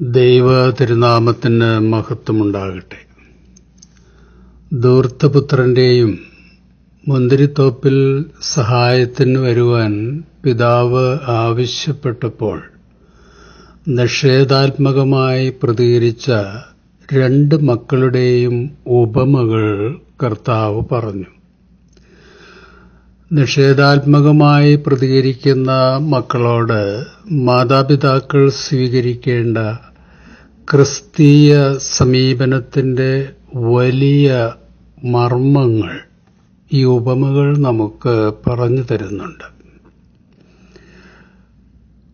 ദൈവ തിരുനാമത്തിന് മഹത്വമുണ്ടാകട്ടെ. ദൂർത്തപുത്രന്റെയും മുന്തിരിത്തോപ്പിൽ സഹായത്തിന് വരുവാൻ പിതാവ് ആവശ്യപ്പെട്ടപ്പോൾ നിഷേധാത്മകമായി പ്രതികരിച്ച രണ്ട് മക്കളുടെയും ഉപമകൾ കർത്താവ് പറഞ്ഞു. നിഷേധാത്മകമായി പ്രതികരിക്കുന്ന മക്കളോട് മാതാപിതാക്കൾ സ്വീകരിക്കേണ്ട ക്രിസ്തീയ സമീപനത്തിന്റെ വലിയ മർമ്മങ്ങൾ ഈ ഉപമകൾ നമുക്ക് പറഞ്ഞു തരുന്നുണ്ട്.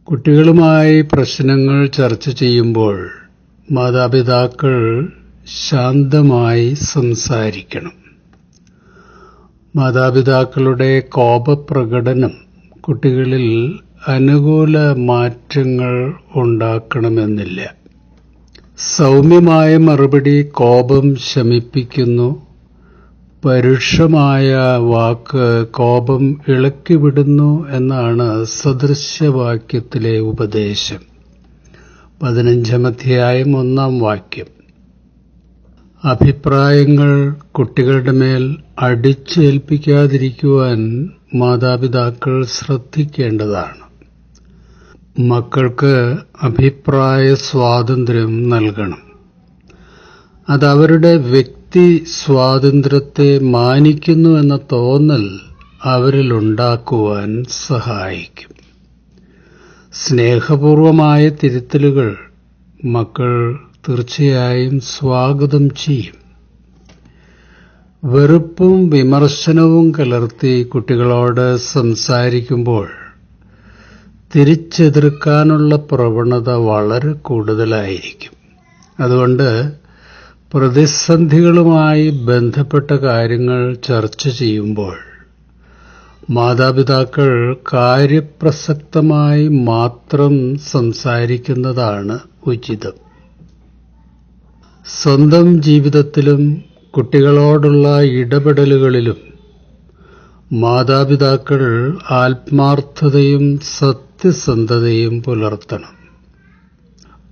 കുട്ടികളുമായി പ്രശ്നങ്ങൾ ചർച്ച ചെയ്യുമ്പോൾ മാതാപിതാക്കൾ ശാന്തമായി സംസാരിക്കണം. മാതാപിതാക്കളുടെ കോപപ്രകടനം കുട്ടികളിൽ അനുകൂല മാറ്റങ്ങൾ ഉണ്ടാക്കണമെന്നില്ല. സൗമ്യമായ മറുപടി കോപം ശമിപ്പിക്കുന്നു. പരുഷമായ വാക്ക് കോപം ഇളക്കിവിടുന്നു എന്നാണ് സദൃശ്യവാക്യത്തിലെ ഉപദേശം. പതിനഞ്ചാം അധ്യായം ഒന്നാം വാക്യം. അഭിപ്രായങ്ങൾ കുട്ടികളുടെ മേൽ അടിച്ചേൽപ്പിക്കാതിരിക്കുവാൻ മാതാപിതാക്കൾ ശ്രദ്ധിക്കേണ്ടതാണ്. മക്കൾക്ക് അഭിപ്രായ സ്വാതന്ത്ര്യം നൽകണം. അത് അവരുടെ വ്യക്തി സ്വാതന്ത്ര്യത്തെ മാനിക്കുന്നു എന്ന തോന്നൽ അവരിലുണ്ടാക്കുവാൻ സഹായിക്കും. സ്നേഹപൂർവമായ തിരുത്തലുകൾ മക്കൾ തീർച്ചയായും സ്വാഗതം ചെയ്യും. വെറുപ്പും വിമർശനവും കലർത്തി കുട്ടികളോട് സംസാരിക്കുമ്പോൾ തിരിച്ചെതിർക്കാനുള്ള പ്രവണത വളരെ കൂടുതലായിരിക്കും. അതുകൊണ്ട് പ്രതിസന്ധികളുമായി ബന്ധപ്പെട്ട കാര്യങ്ങൾ ചർച്ച ചെയ്യുമ്പോൾ മാതാപിതാക്കൾ കാര്യപ്രസക്തമായി മാത്രം സംസാരിക്കുന്നതാണ് ഉചിതം. സ്വന്തം ജീവിതത്തിലും കുട്ടികളോടുള്ള ഇടപെടലുകളിലും മാതാപിതാക്കൾ ആത്മാർത്ഥതയും സത്യസന്ധതയും പുലർത്തണം.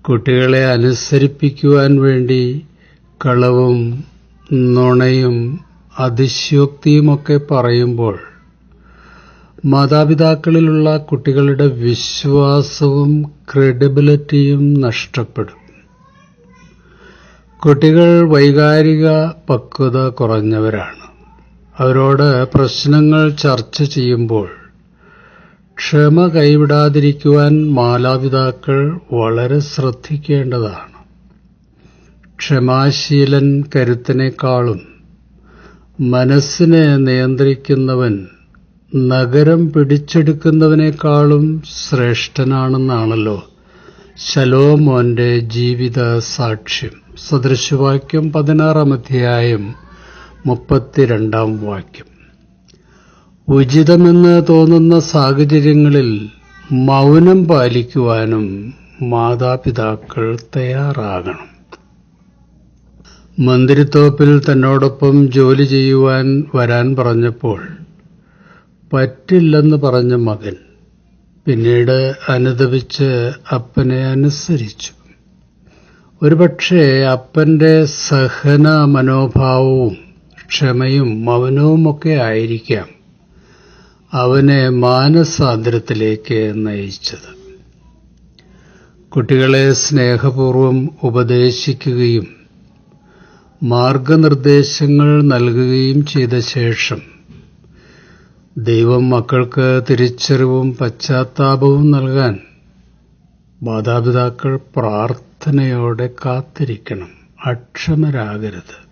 കുട്ടികളെ അനുസരിപ്പിക്കുവാൻ വേണ്ടി കളവും നുണയും അതിശയോക്തിയുമൊക്കെ പറയുമ്പോൾ മാതാപിതാക്കളിലുള്ള കുട്ടികളുടെ വിശ്വാസവും ക്രെഡിബിലിറ്റിയും നഷ്ടപ്പെടും. കുട്ടികൾ വൈകാരിക പക്വത കുറഞ്ഞവരാണ്. അവരോട് പ്രശ്നങ്ങൾ ചർച്ച ചെയ്യുമ്പോൾ ക്ഷമ കൈവിടാതിരിക്കുവാൻ മാതാപിതാക്കൾ വളരെ ശ്രദ്ധിക്കേണ്ടതാണ്. ക്ഷമാശീലൻ കരുത്തിനേക്കാളും മനസ്സിനെ നിയന്ത്രിക്കുന്നവൻ നഗരം പിടിച്ചെടുക്കുന്നവനേക്കാളും ശ്രേഷ്ഠനാണെന്നാണല്ലോ ശലോമോന്റെ ജീവിത സാക്ഷ്യം. സദൃശവാക്യം പതിനാറാം അധ്യായം മുപ്പത്തിരണ്ടാം വാക്യം. ഉചിതമെന്ന് തോന്നുന്ന സാഹചര്യങ്ങളിൽ മൗനം പാലിക്കുവാനും മാതാപിതാക്കൾ തയ്യാറാകണം. മന്ത്രിത്തോപ്പിൽ തന്നോടൊപ്പം ജോലി ചെയ്യുവാൻ വരാൻ പറഞ്ഞപ്പോൾ പറ്റില്ലെന്ന് പറഞ്ഞ മകൻ പിന്നീട് അനുദപിച്ച് അപ്പനെ അനുസരിച്ചു. ഒരുപക്ഷെ അപ്പന്റെ സഹന മനോഭാവവും ക്ഷമയും മൗനവുമൊക്കെ ആയിരിക്കാം അവനെ മാനസാന്തരത്തിലേക്ക് നയിച്ചത്. കുട്ടികളെ സ്നേഹപൂർവം ഉപദേശിക്കുകയും മാർഗനിർദ്ദേശങ്ങൾ നൽകുകയും ചെയ്ത ശേഷം ദൈവം മക്കൾക്ക് തിരിച്ചറിവും പശ്ചാത്താപവും നൽകാൻ മാതാപിതാക്കൾ പ്രാർത്ഥനയോടെ കാത്തിരിക്കണം. അക്ഷമരാകരുത്.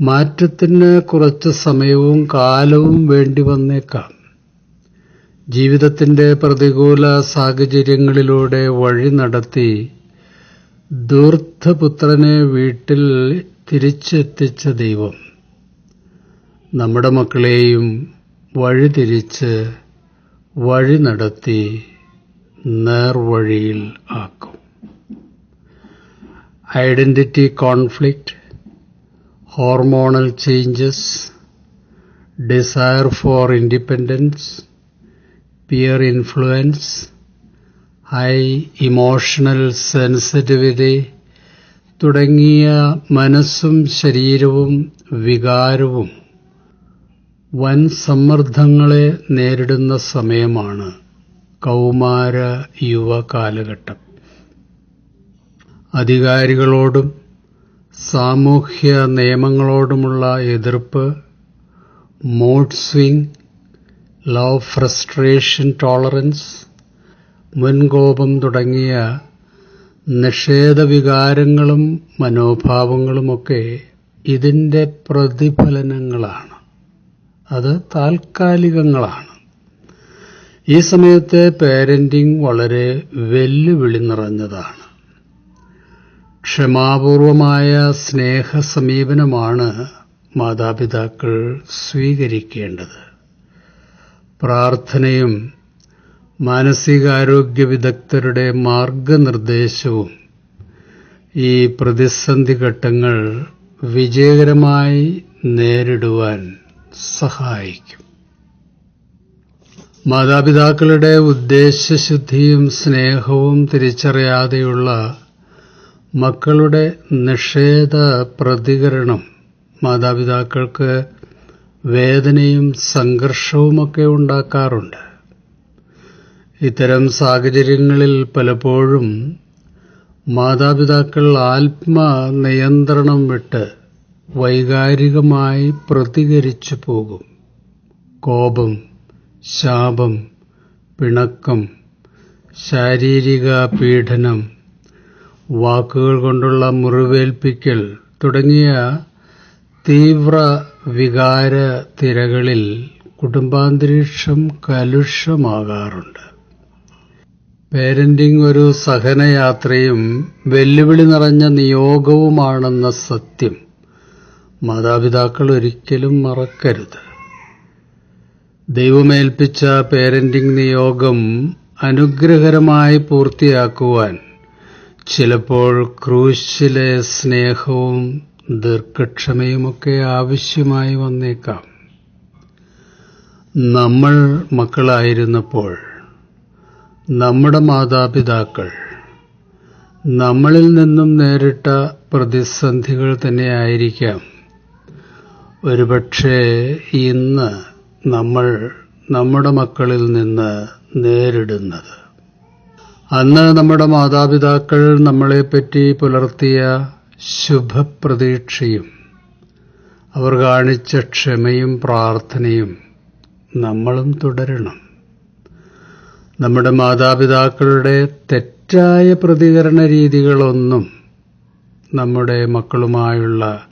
മാറ്റത്തിന് കുറച്ച് സമയവും കാലവും വേണ്ടി വന്നേക്കാം. ജീവിതത്തിന്റെ പ്രതികൂല സാഹചര്യങ്ങളിലൂടെ വഴി നടത്തി ദൂർദ്ധപുത്രനെ വീട്ടിൽ തിരിച്ചെത്തിച്ച ദൈവം നമ്മുടെ മക്കളെയും വഴിതിരിച്ച് വഴി നടത്തി നേർവഴിയിൽ ആക്കും. Identity conflict hormonal changes desire for independence peer influence high emotional sensitivity തുടങ്ങിയ മനസ്സും ശരീരവും വികാരവും വൻ സമ്മർദ്ദങ്ങളെ നേരിടുന്ന സമയമാണ്. കൗമാര യുവ കാലഘട്ടം അധികാരികളോടും സാമൂഹ്യ നിയമങ്ങളോടുമുള്ള എതിർപ്പ് mood swing love frustration tolerance മുൻകോപം തുടങ്ങിയ നിഷേധവികാരങ്ങളും മനോഭാവങ്ങളുമൊക്കെ ഇതിന്റെ പ്രതിഫലനങ്ങളാണ്. അത് താൽക്കാലികങ്ങളാണ്. ഈ സമയത്തെ പേരന്റിങ് വളരെ വെല്ലുവിളി നിറഞ്ഞതാണ്. ക്ഷമാപൂർവമായ സ്നേഹ സമീപനമാണ് മാതാപിതാക്കൾ സ്വീകരിക്കേണ്ടത്. പ്രാർത്ഥനയും മാനസികാരോഗ്യ വിദഗ്ധരുടെ മാർഗനിർദ്ദേശവും ഈ പ്രതിസന്ധി ഘട്ടങ്ങൾ വിജയകരമായി നേരിടുവാൻ സഹായിക്കും. മാതാപിതാക്കളുടെ ഉദ്ദേശശുദ്ധിയും സ്നേഹവും തിരിച്ചറിയാതെയുള്ള മക്കളുടെ നിഷേധ പ്രതികരണം മാതാപിതാക്കൾക്ക് വേദനയും സംഘർഷവുമൊക്കെ ഉണ്ടാക്കാറുണ്ട്. ഇത്തരം സാഹചര്യങ്ങളിൽ പലപ്പോഴും മാതാപിതാക്കൾ ആത്മനിയന്ത്രണം വിട്ട് വൈകാരികമായി പ്രതികരിച്ചു പോകും. കോപം ശാപം പിണക്കം ശാരീരിക പീഡനം വാക്കുകൾ കൊണ്ടുള്ള മുറിവേൽപ്പിക്കൽ തുടങ്ങിയ തീവ്ര വികാര തിരകളിൽ കുടുംബാന്തരീക്ഷം കലുഷമാകാറുണ്ട്. പേരന്റിംഗ് ഒരു സഹനയാത്രയും വെല്ലുവിളി നിറഞ്ഞ നിയോഗവുമാണെന്ന സത്യം മാതാപിതാക്കൾ ഒരിക്കലും മറക്കരുത്. ദൈവമേൽപ്പിച്ച പേരന്റിംഗ് നിയോഗം അനുഗ്രഹകരമായി പൂർത്തിയാക്കുവാൻ ചിലപ്പോൾ ക്രൂശിലെ സ്നേഹവും ദീർഘക്ഷമയുമൊക്കെ ആവശ്യമായി വന്നേക്കാം. നമ്മൾ മക്കളായിരുന്നപ്പോൾ നമ്മുടെ മാതാപിതാക്കൾ നമ്മളിൽ നിന്നും നേരിട്ട പ്രതിസന്ധികൾ തന്നെയായിരിക്കാം. ഒരുപക്ഷെ ഇന്ന് നമ്മൾ നമ്മുടെ മക്കളിൽ നിന്ന് നേരിടുന്നത്. അന്ന് നമ്മുടെ മാതാപിതാക്കൾ നമ്മളെപ്പറ്റി പുലർത്തിയ ശുഭപ്രതീക്ഷയും അവർ കാണിച്ച ക്ഷമയും പ്രാർത്ഥനയും നമ്മളും തുടരണം. നമ്മുടെ മാതാപിതാക്കളുടെ തെറ്റായ പ്രതികരണ രീതികളൊന്നും നമ്മുടെ മക്കളുമായുള്ള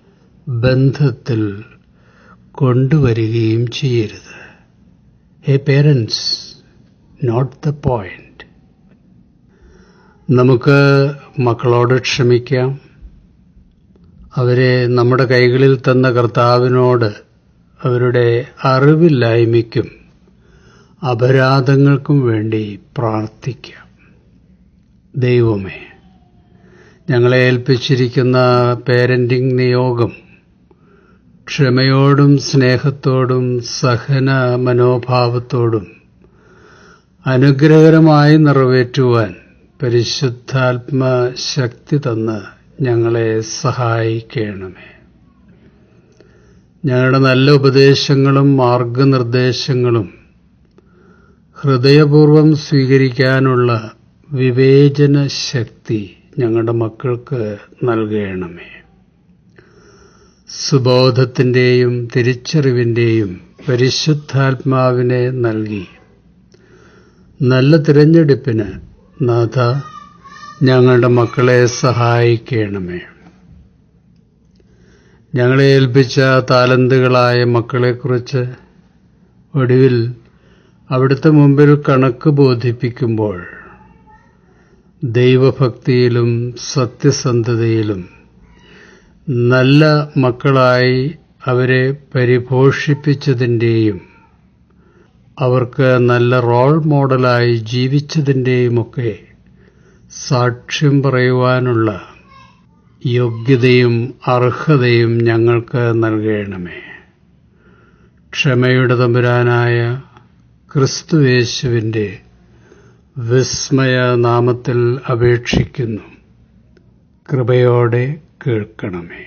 ബന്ധത്തിൽ കൊണ്ടുവരികയും ചെയ്യരുത്. Hey parents note the point നമുക്ക് മക്കളോട് ക്ഷമിക്കാം. അവരെ നമ്മുടെ കൈകളിൽ തന്ന കർത്താവിനോട് അവരുടെ അറിവില്ലായ്മയ്ക്കും അപരാധങ്ങൾക്കും വേണ്ടി പ്രാർത്ഥിക്കാം. ദൈവമേ ഞങ്ങളെ ഏൽപ്പിച്ചിരിക്കുന്ന പേരന്റിംഗ് നിയോഗം ക്ഷമയോടും സ്നേഹത്തോടും സഹന മനോഭാവത്തോടും അനുഗ്രഹകരമായി നിറവേറ്റുവാൻ പരിശുദ്ധാത്മ ശക്തി തന്ന് ഞങ്ങളെ സഹായിക്കണമേ. ഞങ്ങളുടെ നല്ല ഉപദേശങ്ങളും മാർഗനിർദ്ദേശങ്ങളും ഹൃദയപൂർവം സ്വീകരിക്കാനുള്ള വിവേചന ശക്തി ഞങ്ങളുടെ മക്കൾക്ക് നൽകണമേ. സുബോധത്തിന്റെയും തിരിച്ചറിവിന്റെയും പരിശുദ്ധാത്മാവിനെ നൽകി. നല്ല തിരഞ്ഞെടുപ്പിന് നാഥ ഞങ്ങളുടെ മക്കളെ സഹായിക്കണമേ. ഞങ്ങളെ ഏൽപ്പിച്ച താലന്തുകളായ മക്കളെക്കുറിച്ച് ഒടുവിൽ അവിടുത്തെ മുമ്പിൽ കണക്ക് ബോധിപ്പിക്കുമ്പോൾ ദൈവഭക്തിയിലും സത്യസന്ധതയിലും നല്ല മക്കളായി അവരെ പരിപോഷിപ്പിച്ചതിന്റെയും അവർക്ക് നല്ല റോൾ മോഡലായി ജീവിച്ചതിന്റെയുമൊക്കെ സാക്ഷ്യം പറയുവാനുള്ള യോഗ്യതയും അർഹതയും ഞങ്ങൾക്ക് നൽകണമേ. ക്ഷമയുടെ തമ്പുരാനായ ക്രിസ്തുവേശുവിന്റെ വിസ്മയ നാമത്തിൽ അപേക്ഷിക്കുന്നു. കൃപയോടെ കേൾക്കണമേ.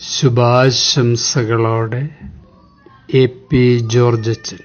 ശുഭാശംസകളോടെ എ പി ജോർജച്ചൻ.